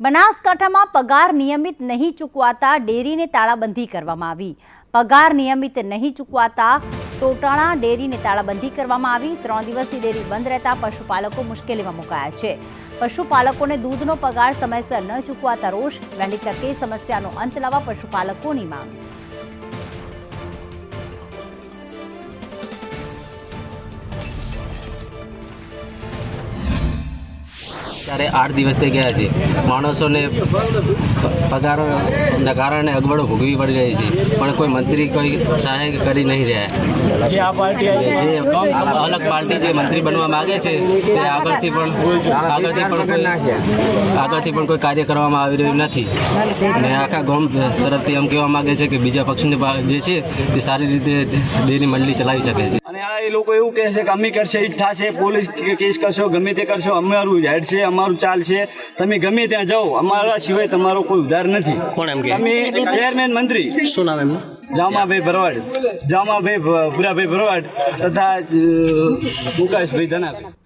બનાસકાંઠામાં પગાર નિયમિત નહીં ચૂકવાતા ડેરીને તાળાબંધી કરવામાં આવી. પગાર નિયમિત નહીં ચૂકવાતા ટોટાણા ડેરીને તાળાબંધી કરવામાં આવી. ત્રણ દિવસથી ડેરી બંધ રહેતા પશુપાલકો મુશ્કેલીમાં મુકાયા છે. પશુપાલકોને દૂધનો પગાર સમયસર ન ચૂકવાતા રોષ, વહેલી તકે સમસ્યાનો અંત લાવવા પશુપાલકોની માંગ. ત્યારે આઠ દિવસ થઈ ગયા છે માણસોને પગારના કારણે અગવડો ભોગવી પડી રહી છે પણ કોઈ મંત્રી કોઈ સહાય કરી નહીં રહ્યા. જે આ પાર્ટી જે અલગ પાર્ટી જે મંત્રી બનવા માગે છે તે આગળથી પણ આગળથી પણ કોઈ આગળથી પણ કોઈ કાર્ય કરવામાં આવી રહ્યું નથી. અને આખા ગામ તરફથી એમ કહેવા માગે છે કે બીજા પક્ષને જે છે તે સારી રીતે ડેરી મંડળી ચલાવી શકે છે. અને આ એ લોકો એવું કહે છે કે અમે કરશે જ થશે પોલીસ કેસ કરશો ગમે તે કરશો અમારું હેડ છે અમારું ચાલશે તમે ગમે ત્યાં જાઓ અમારા સિવાય તમારો કોઈ ઉધાર નથી. કોણ એમ કે? તમે ચેરમેન મંત્રી. શું નામ એમનું? જામાભાઈ ભરવાડ. જામાભાઈ ભૂરાભાઈ ભરવાડ તથા મુકાશભાઈ ધનાભાઈ.